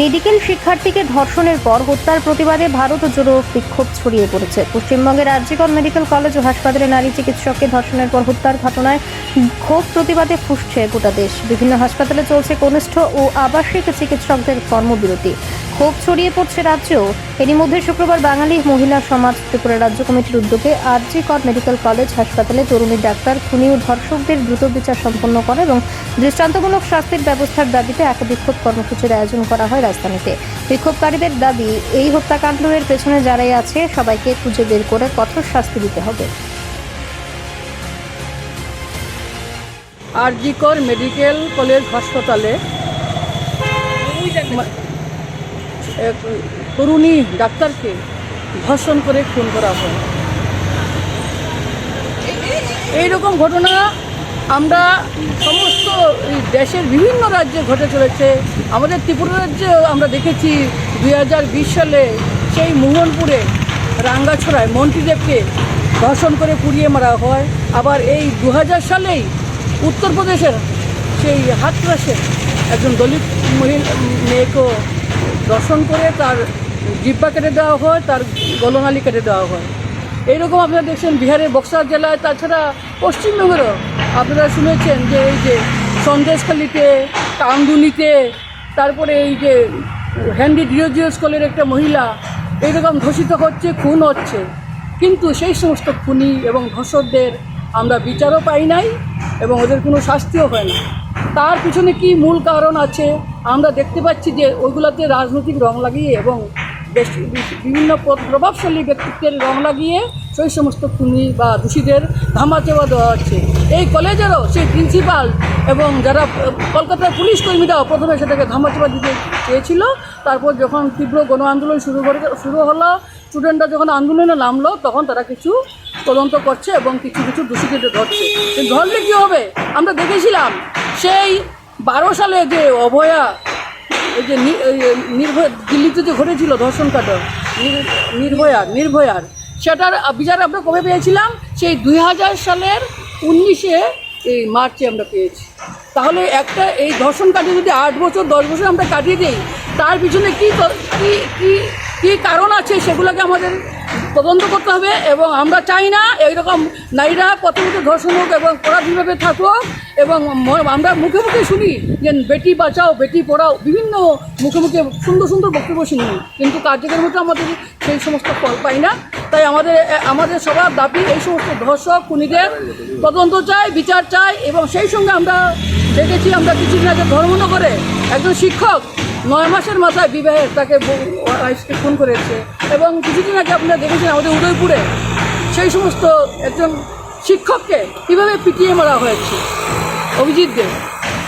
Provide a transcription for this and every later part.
Medical শিক্ষার্থীকে ধর্ষণের পর হত্যার প্রতিবাদে ভারত জোড়ো বিক্ষোভ ছড়িয়ে পড়েছে। পশ্চিমবঙ্গের রাজ্যকর মেডিকেল কলেজ ও হাসপাতালে নারী চিকিৎসককে ধর্ষণের পর হত্যার ঘটনায় ক্ষোভ প্রতিবাদে ফুসছে গোটা দেশ। বিভিন্ন হাসপাতালে চলছে কনিষ্ঠ ও আবাসিক চিকিৎসকদের কর্মবিরতি। ক্ষোভ ছড়িয়ে পড়ছে রাজ্যেও। এরই মধ্যে শুক্রবার বাঙালি মহিলা সমাজ ত্রিপুরা রাজ্য কমিটির উদ্যোগে আরজি মেডিকেল কলেজ হাসপাতালে তরুণী ডাক্তার, খুনি ও ধর্ষকদের দ্রুত বিচার সম্পন্ন করে এবং দৃষ্টান্তমূলক শাস্তির ব্যবস্থার দাবিতে এক বিক্ষোভ কর্মসূচির আয়োজন করা হয়। রাজধানীতে। বিক্ষোভকারীদের দাবি, এই হত্যাকাণ্ডের পেছনে যারাই আছে, সবাইকে খুঁজে বের করে কঠোর শাস্তি দিতে হবে। আরজিকর মেডিকেল কলেজ হাসপাতালে তরুণী ডাক্তারকে ধর্ষণ করে খুন করা হয়। এইরকম ঘটনা আমরা সমস্ত দেশের বিভিন্ন রাজ্যে ঘটে চলেছে। আমাদের ত্রিপুরা রাজ্যেও আমরা দেখেছি দু হাজার বিশ সালে সেই মোহনপুরে রাঙ্গাছড়ায় মন্ত্রীদেবকে ধর্ষণ করে পুড়িয়ে মারা হয়। আবার এই দু হাজার সালেই উত্তরপ্রদেশের সেই হাতরাসে একজন দলিত মহিলা মেয়েকেও দর্শন করে তার জিব্বা কেটে দেওয়া হয়, তার গলনালি কেটে দেওয়া হয়। এইরকম আপনারা দেখছেন বিহারের বক্সার জেলায়, তাছাড়া পশ্চিমবঙ্গেরও আপনারা শুনেছেন যে এই যে সন্দেশখালিতে কামদুনিতে তারপরে এই যে হ্যান্ডি ডিওজিও স্কুলের একটা মহিলা এইরকম ধর্ষিত হচ্ছে, খুন হচ্ছে। কিন্তু সেই সমস্ত খুনি এবং ধর্ষকদের আমরা বিচারও পাই নাই এবং ওদের কোনো শাস্তিও হয় না তার পিছনে কি মূল কারণ আছে? আমরা দেখতে পাচ্ছি যে ওইগুলোতে রাজনৈতিক রং লাগিয়ে এবং বিভিন্ন প্র- প্রভাবশালী ব্যক্তিত্বের রং লাগিয়ে সেই সমস্ত খুনি বা দোষীদের ধামাচাপা দেওয়া হচ্ছে। এই কলেজেরও সেই প্রিন্সিপাল এবং যারা কলকাতার পুলিশ কর্মীরাও প্রথমে সেটাকে ধামাচাপা দিতে চেয়েছিল। তারপর যখন তীব্র গণ আন্দোলন শুরু করে, শুরু হলো স্টুডেন্টরা যখন আন্দোলনে নামলো, তখন তারা কিছু তদন্ত করছে এবং কিছু কিছু দোষীদের ধরছে। ধরলে কী হবে? আমরা দেখেছিলাম, সেই বারো সালে যে অভয়া এই যে নির্ভয়, দিল্লিতে যে ঘটেছিল ধর্ষণ কাণ্ড, নির- নির্ভয়ার নির্ভয়ার, সেটার বিচার আমরা কবে পেয়েছিলাম? সেই দুই হাজার সালের উনিশে এই মার্চে আমরা পেয়েছি। তাহলে একটা এই ধর্ষণ কাটে যদি আট বছর, দশ বছর আমরা কাটিয়ে দিই, তার পিছনে কী কী কী কারণ আছে সেগুলোকে আমাদের তদন্ত করতে হবে এবং আমরা চাই না এইরকম নারীরা প্রথমত ধর্ষণ হোক এবং পরাধীনভাবে থাকুক এবং আমরা মুখে মুখে শুনি যে বেটি বাঁচাও, বেটি পড়াও, বিভিন্ন মুখে মুখে সুন্দর সুন্দর বক্তব্য শুনি। কিন্তু কার্যকরের মতো আমাদের সেই সমস্ত ফল পাই না। তাই আমাদের আমাদের সবার দাবি এই সমস্ত ধর্ষক, খুনিদের তদন্ত চাই, বিচার চাই এবং সেই সঙ্গে আমরা দেখেছি আমরা কিছুদিন আগে ধর্মনগরে একজন শিক্ষক নয় মাসের মাথায় বিবাহের তাকে ওয়াইফকে খুন করেছে। এবং কিছুদিন আগে আপনারা দেখেছেন আমাদের উদয়পুরে সেই সমস্ত একজন শিক্ষককে কীভাবে পিটিয়ে মারা হয়েছে অভিজিৎ দেব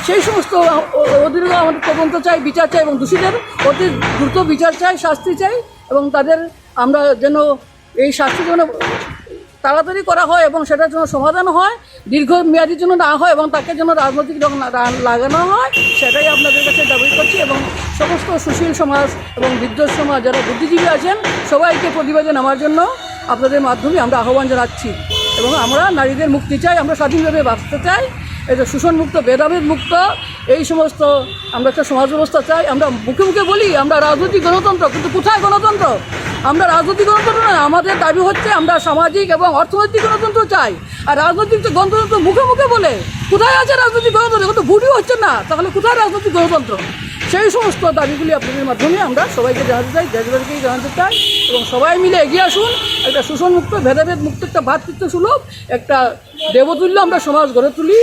সেই সমস্ত ও- ও- আমাদের তদন্ত চাই বিচার চাই এবং দোষীদের ওদের দ্রুত বিচার চাই শাস্তি চাই এবং তাদের আমরা যেন এই শাস্তি যেন তাড়াতাড়ি করা হয় এবং সেটার জন্য সমাধান হয়, দীর্ঘমেয়াদীর জন্য না হয় এবং তাকে জন্য রাজনৈতিক রং লাগানো হয়, সেটাই আপনাদের কাছে দাবি করছি এবং সমস্ত সুশীল সমাজ এবং বৃদ্ধ সমাজ যারা বুদ্ধিজীবী আছেন, সবাইকে প্রতিবেদন নামার জন্য আপনাদের মাধ্যমে আমরা আহ্বান জানাচ্ছি এবং আমরা নারীদের মুক্তি চাই, আমরা স্বাধীনভাবে বাঁচতে চাই। এই যে শোষণ মুক্ত, ভেদাভেদ মুক্ত, এই সমস্ত আমরা একটা সমাজ ব্যবস্থা চাই। আমরা মুখে মুখে বলি, আমরা রাজনৈতিক গণতন্ত্র, কিন্তু কোথায় গণতন্ত্র? আমরা রাজনৈতিক গণতন্ত্র নয়, আমাদের দাবি হচ্ছে আমরা সামাজিক এবং অর্থনৈতিক গণতন্ত্র চাই। আর রাজনৈতিক গণতন্ত্র মুখে মুখে বলে, কোথায় আছে রাজনৈতিক গণতন্ত্র? এখন তো হচ্ছে না। তাহলে কোথায় রাজনৈতিক গণতন্ত্র? সেই সমস্ত দাবিগুলি আপনাদের মাধ্যমে আমরা সবাইকে জানাতে চাই দেশবাসীকে জানাতে চাই এবং সবাই মিলে এগিয়ে আসুন। একটা শোষণমুক্ত ভেদাভেদ মুক্ত, একটা ভাতৃত্ব সুলভ একটা দেবতুল্য আমরা সমাজ গড়ে তুলি।